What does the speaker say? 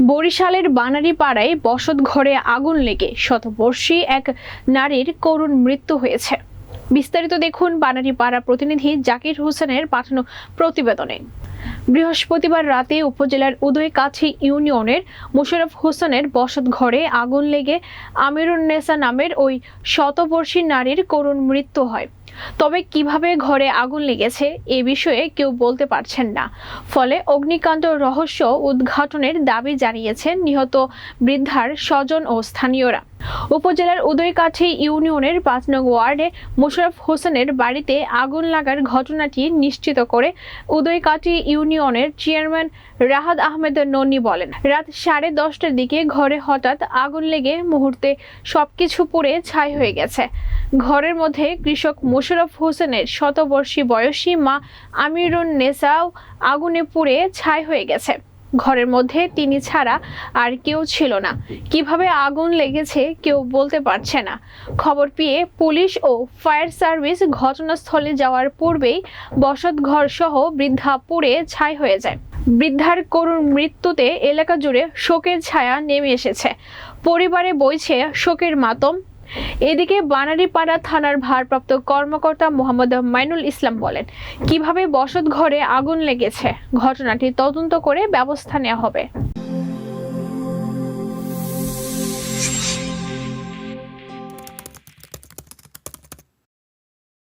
বরিশালের বানারী পাড়ায় বসত ঘরে আগুন লেগে শতবর্ষী এক নারীর করুণ মৃত্যু হয়েছে। বিস্তারিত দেখুন বানারী পাড়া প্রতিনিধি জাকির হোসেনের পাঠানো প্রতিবেদনে। বৃহস্পতিবার রাতে উপজেলার উদয়কাছি ইউনিয়নের মোশাররফ হোসেনের বসত ঘরে আগুন লেগে আমিরুন্নেসা নামের ওই শতবর্ষী নারীর করুণ মৃত্যু হয়। তবে কীভাবে ঘরে আগুন লেগেছে এ বিষয়ে কেউ বলতে পারছেন না। ফলে অগ্নিকাণ্ড রহস্য উদ্ঘাটনের দাবি জানিয়েছেন নিহত বৃদ্ধার স্বজন ও স্থানীয়রা। উপজেলার উদয়কাঠি ইউনিয়নের পাঁচ নং ওয়ার্ডে মোশাররফ হোসেনের বাড়িতে আগুন লাগার ঘটনাটি নিশ্চিত করে উদয়কাঠি ইউনিয়নের চেয়ারম্যান রাহাত আহমেদ নন্নি বলেন, রাত সাড়ে দশটার দিকে ঘরে হঠাৎ আগুন লেগে মুহূর্তে সবকিছু পুড়ে ছাই হয়ে গেছে। ঘরের মধ্যে কৃষক মোশারফ হোসেনের শতবর্ষী বয়সী মা আমিরুন নেসাও আগুনে পুড়ে ছাই হয়ে গেছে। ঘরের মধ্যে তিনি ছাড়া আর কেউ ছিল না। কীভাবে আগুন লেগেছে কেউ বলতে পারছে না। খবর পেয়ে পুলিশ ও ফায়ার সার্ভিস ঘটনাস্থলে যাওয়ার পূর্বেই বসত ঘর সহ বৃদ্ধা পুড়ে ছাই হয়ে যায়। বৃদ্ধার করুণ মৃত্যুতে এলাকা জুড়ে শোকের ছায়া নেমে এসেছে। পরিবারে বইছে শোকের মাতম এদিকে বানারীপাড়া থানার ভারপ্রাপ্ত কর্মকর্তা মোহাম্মদ মাইনুল ইসলাম বলেন, কীভাবে বসত ঘরে আগুন লেগেছে, ঘটনাটি তদন্ত করে ব্যবস্থা নেওয়া হবে।